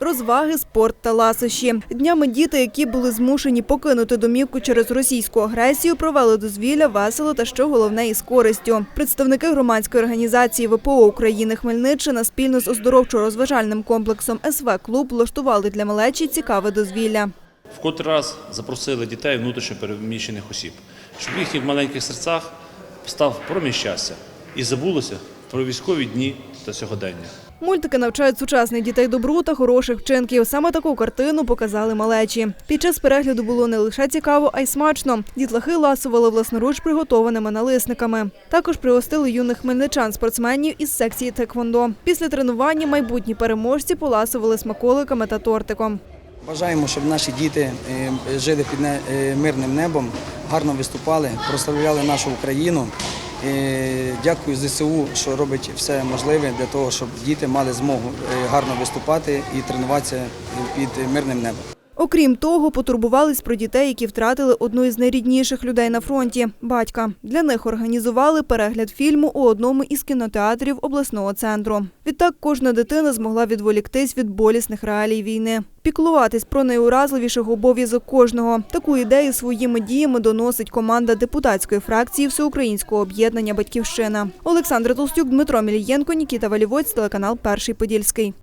розваги, спорт та ласощі. Днями діти, які були змушені покинути домівку через російську агресію, провели дозвілля весело та що головне із користю. Представники громадської організації ВПО України Хмельниччина спільно з оздоровчо-розважальним комплексом СВ Клуб влаштували для малечі цікаве дозвілля. В котрий раз запросили дітей внутрішньо переміщених осіб, щоб в маленьких серцях став промінь щастя і забулося про військові дні та сьогодення. Мультики навчають сучасних дітей добру та хороших вчинків. Саме таку картину показали малечі. Під час перегляду було не лише цікаво, а й смачно. Дітлахи ласували власноруч приготованими налисниками. Також пригостили юних хмельничан спортсменів із секції Теквондо. Після тренування майбутні переможці поласували смаколиками та тортиком. Бажаємо, щоб наші діти е, жили під е, мирним небом, гарно виступали, прославляли нашу Україну. Е, Дякую ЗСУ, що робить все можливе для того, щоб діти мали змогу е, гарно виступати і тренуватися під мирним небом. Окрім того, потурбувались про дітей, які втратили одну із найрідніших людей на фронті батька. Для них організували перегляд фільму у одному із кінотеатрів обласного центру. Відтак кожна дитина змогла відволіктись від болісних реалій війни. Піклуватись про найуразливіших обов'язок кожного. Таку ідею своїми діями доносить команда депутатської фракції Всеукраїнського об'єднання Батьківщина. Олександр Толстюк, Дмитро Мілієнко, Нікіта Валівоць, телеканал Перший Подільський.